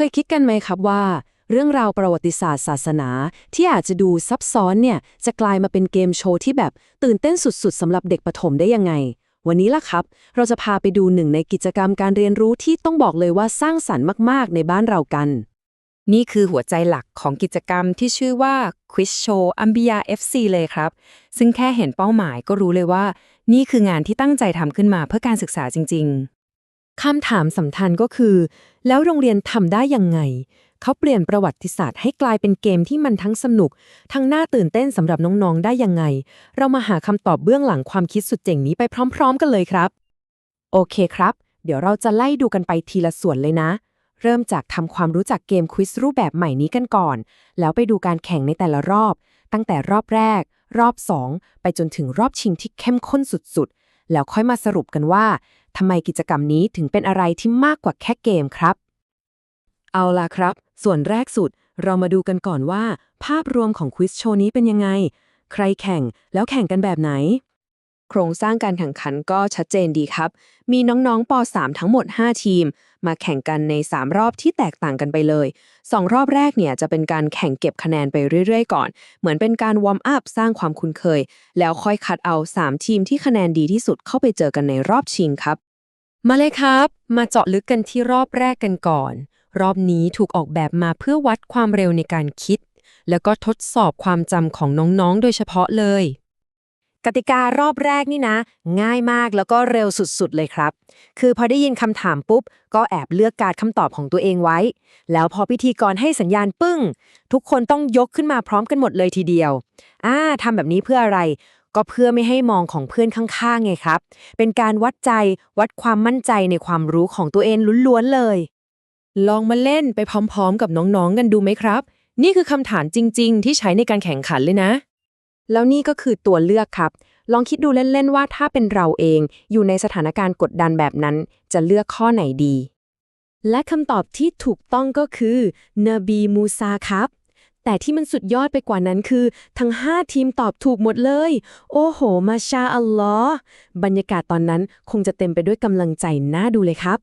เคยคิดกันไหมครับว่า เรื่องราวประวัติศาสตร์ศาสนา ที่อาจจะดูซับซ้อนเนี่ย จะกลายมาเป็นเกมโชว์ที่แบบตื่นเต้นสุดๆสำหรับเด็กประถมได้ยังไง วันนี้ล่ะครับ เราจะพาไปดูหนึ่งในกิจกรรมการเรียนรู้ที่ต้องบอกเลยว่าสร้างสรรค์มากๆ ในบ้านเรากัน นี่คือหัวใจหลักของกิจกรรมที่ชื่อว่า Quiz Show อัมบิยา FC เลยครับ ซึ่งแค่เห็นเป้าหมายก็รู้เลยว่า นี่คืองานที่ตั้งใจทำขึ้นมาเพื่อการศึกษาจริง คำถามสำคัญก็คือ แล้วโรงเรียนทำได้ยังไง เขาเปลี่ยนประวัติศาสตร์ให้กลายเป็นเกมที่มันทั้งสนุก ทั้งน่าตื่นเต้นสำหรับน้องๆ ได้ยังไง เรามาหาคำตอบเบื้องหลังความคิดสุดเจ๋งนี้ไปพร้อม ๆ กันเลยครับ โอเคครับ เดี๋ยวเราจะไล่ดูกันไปทีละส่วนเลยนะ เริ่มจากทำความรู้จักเกมควิสรูปแบบใหม่นี้กันก่อน แล้วไปดูการแข่งในแต่ละรอบ ตั้งแต่รอบแรก รอบ 2 ไปจนถึงรอบชิงที่เข้มข้นสุดๆ แล้วค่อยมาสรุปกันว่า ทำไมกิจกรรมนี้ถึงเป็นอะไรที่มากกว่าแค่เกมครับ เอาล่ะครับ ส่วนแรกสุด เรามาดูกันก่อนว่า ภาพรวมของควิสโชว์นี้เป็นยังไง ใครแข่งแล้วแข่งกันแบบไหน โครงสร้างการแข่งขันก็ชัดเจนดีครับ มีน้องๆป .3 ทั้งหมด 5 ทีม มาแข่งกันใน 3 รอบที่แตกต่างกันไปเลย 2 รอบแรกเนี่ยจะเป็นการแข่งเก็บคะแนนไปเรื่อยๆ ก่อน เหมือนเป็นการวอร์มอัพสร้างความคุ้นเคย แล้วค่อยคัดเอา 3 ทีมที่คะแนนดีที่สุดเข้าไปเจอกันในรอบชิงครับ มาเลยครับ มาเจาะลึกกันที่รอบแรกกันก่อน รอบนี้ถูกออกแบบมาเพื่อวัดความเร็วในการคิด แล้วก็ทดสอบความจำของน้องๆ โดยเฉพาะเลย กติการอบแรกนี่นะ ง่ายมากแล้วก็เร็วสุดๆเลยครับ คือพอได้ยินคำถามปุ๊บ ก็แอบเลือกการคำตอบของตัวเองไว้ แล้วพอพิธีกรให้สัญญาณปึ้ง ทุกคนต้องยกขึ้นมาพร้อมกันหมดเลยทีเดียวอ่าทำแบบนี้เพื่ออะไร ก็เพื่อไม่ให้มองของเพื่อนข้างๆไงครับ เป็นการวัดใจวัดความมั่นใจในความรู้ของตัวเองล้วนๆเลย ลองมาเล่นไปพร้อม ๆ กับน้องๆกันดูไหมครับ นี่คือคำถามจริง ๆ ที่ใช้ในการแข่งขันเลยนะ แล้วนี่ก็คือตัวเลือกครับ ลองคิดดูเล่น ๆ ว่าถ้าเป็นเราเองอยู่ในสถานการณ์กดดันแบบนั้น จะเลือกข้อไหนดี และคำตอบที่ถูกต้องก็คือเนบีมูซาครับ แต่ที่มันสุดยอดไปกว่านั้นคือ ทั้ง 5 ทีมตอบถูกหมดเลย โอ้โห มาชาอัลลอฮ์บรรยากาศตอนนั้นคงจะเต็มไปด้วยกำลังใจน่าดูเลยครับ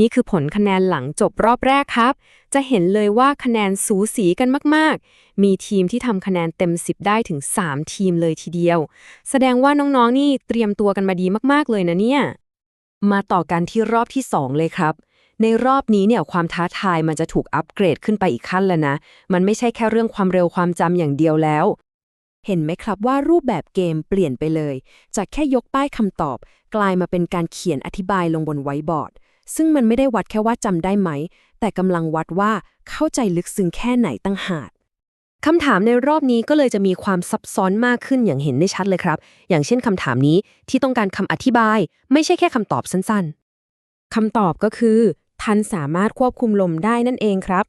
นี่คือผลคะแนนหลังจบรอบแรกครับ จะเห็นเลยว่าคะแนนสูสีกันมากๆ มีทีมที่ทำคะแนนเต็ม 10 ได้ถึง 3 ทีมเลยทีเดียว แสดงว่าน้องๆ นี่เตรียมตัวกันมาดีมากๆ เลยนะเนี่ย มาต่อกันที่รอบที่ 2 เลยครับ ในรอบนี้เนี่ยความท้าทายมันจะถูกอัปเกรดขึ้นไปอีกขั้นแล้วนะ มันไม่ใช่แค่เรื่องความเร็วความจำอย่างเดียวแล้ว เห็นไหมครับว่ารูปแบบเกมเปลี่ยนไปเลย จากแค่ยกป้ายคำตอบ กลายมาเป็นการเขียนอธิบายลงบนไวท์บอร์ด ซึ่งมันไม่ได้วัดแค่ว่าจำได้ไหม แต่กำลังวัดว่าเข้าใจลึกซึ้งแค่ไหนตั้งหากคำถามในรอบนี้ก็เลยจะมีความซับซ้อนมากขึ้นอย่างเห็นได้ชัดเลยครับ อย่างเช่นคำถามนี้ที่ต้องการคำอธิบาย ไม่ใช่แค่คำตอบสั้นๆคำตอบก็คือ ทันสามารถควบคุมลมได้นั่นเองครับ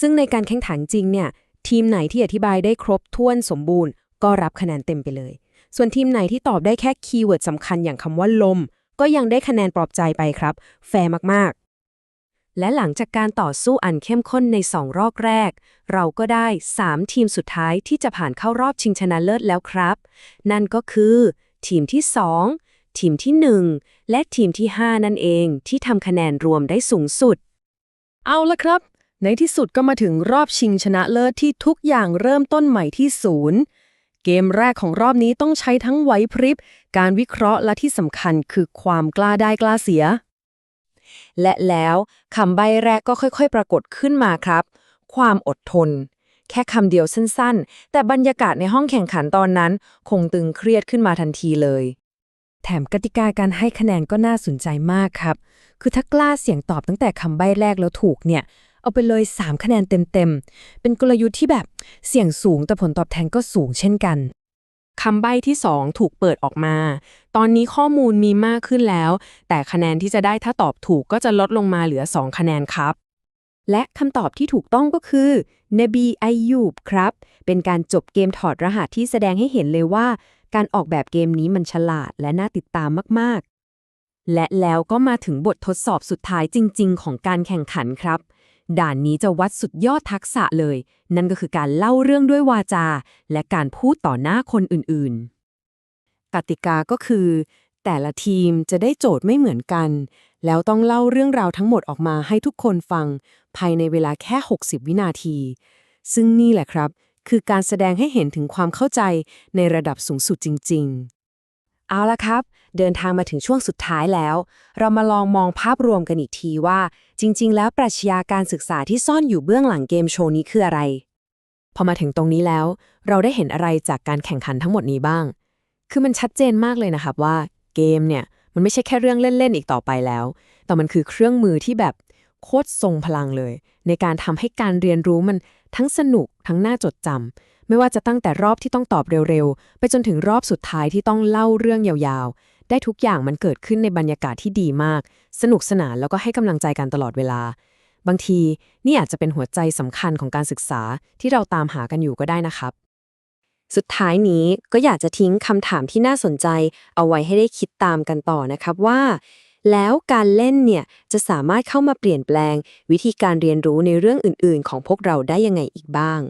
ซึ่งในการแข่งขันจริงเนี่ย ทีมไหนที่อธิบายได้ครบถ้วนสมบูรณ์ ก็รับคะแนนเต็มไปเลย ส่วนทีมไหนที่ตอบได้แค่คีย์เวิร์ดสำคัญอย่างคำว่าลม ก็ยังได้คะแนนปลอบใจไปครับ แฟร์มากๆ และหลังจากการต่อสู้อันเข้มข้นใน 2 รอบแรก เราก็ได้ 3 ทีมสุดท้ายที่จะผ่านเข้ารอบชิงชนะเลิศแล้วครับ นั่นก็คือ ทีมที่ 2 ทีมที่ 1 และทีมที่ 5 นั่นเองที่ทำคะแนนรวมได้สูงสุด เอาละครับ ในที่สุดก็มาถึงรอบชิงชนะเลิศที่ทุกอย่างเริ่มต้นใหม่ที่ศูนย์ เกมแรกของรอบนี้ต้องใช้ทั้งไหวพริบ การวิเคราะห์และที่สำคัญคือความกล้าได้กล้าเสีย และแล้วคำใบ้แรกก็ค่อยๆ ปรากฏขึ้นมาครับ ความอดทน แค่คำเดียวสั้นๆ แต่บรรยากาศในห้องแข่งขันตอนนั้น คงตึงเครียดขึ้นมาทันทีเลย แถมกติกาการให้คะแนนก็น่าสนใจมากครับ คือถ้ากล้าเสี่ยงตอบตั้งแต่คำใบ้แรกแล้วถูกเนี่ย เอาไปเลย 3 คะแนนเต็มๆ เป็นกลยุทธ์ที่แบบเสี่ยงสูงแต่ผลตอบแทนก็สูงเช่นกันคำใบ้ที่ 2 ถูกเปิดออกมา ตอนนี้ข้อมูลมีมากขึ้นแล้ว แต่คะแนนที่จะได้ถ้าตอบถูกก็จะลดลงมาเหลือ 2 คะแนนครับ และคำตอบที่ถูกต้องก็คือนบีอายูบครับ เป็นการจบเกมถอดรหัสที่แสดงให้เห็นเลยว่า การออกแบบเกมนี้มันฉลาดและน่าติดตามมากๆ และแล้วก็มาถึงบททดสอบสุดท้ายจริง ๆ ของการแข่งขันครับ ด่านนี้จะวัดสุดยอดทักษะเลย นั่นก็คือการเล่าเรื่องด้วยวาจา และการพูดต่อหน้าคนอื่นๆ กติกาก็คือ แต่ละทีมจะได้โจทย์ไม่เหมือนกัน แล้วต้องเล่าเรื่องราวทั้งหมดออกมาให้ทุกคนฟัง ภายในเวลาแค่ 60 วินาที ซึ่งนี่แหละครับ คือการแสดงให้เห็นถึงความเข้าใจในระดับสูงสุดจริง ๆเอาละครับ เดินทางมาถึงช่วงสุดท้ายแล้ว เรามาลองมองภาพรวมกันอีกทีว่า จริง ๆ แล้วปรัชญาการศึกษาที่ซ่อนอยู่เบื้องหลังเกมโชว์นี้คืออะไร พอมาถึงตรงนี้แล้ว เราได้เห็นอะไรจากการแข่งขันทั้งหมดนี้บ้าง คือมันชัดเจนมากเลยนะครับว่าเกมเนี่ยมันไม่ใช่แค่เรื่องเล่น ๆ อีกต่อไปแล้ว แต่มันคือเครื่องมือที่แบบโคตรทรงพลังเลย ในการทำให้การเรียนรู้มันทั้งสนุกทั้งน่าจดจำไม่ว่าจะตั้งแต่รอบที่ต้องตอบเร็ว ๆ ไปจนถึงรอบสุดท้ายที่ต้องเล่าเรื่องยาวๆ ได้ทุกอย่างมันเกิดขึ้นในบรรยากาศที่ดีมาก สนุกสนานแล้วก็ให้กำลังใจกันตลอดเวลา บางทีนี่อาจจะเป็นหัวใจสำคัญของการศึกษาที่เราตามหากันอยู่ก็ได้นะครับ สุดท้ายนี้ก็อยากจะทิ้งคำถามที่น่าสนใจ เอาไว้ให้ได้คิดตามกันต่อนะครับว่า แล้วการเล่นเนี่ยจะสามารถเข้ามาเปลี่ยนแปลง วิธีการเรียนรู้ในเรื่องอื่น ๆ ของพวกเราได้ยังไงอีกบ้าง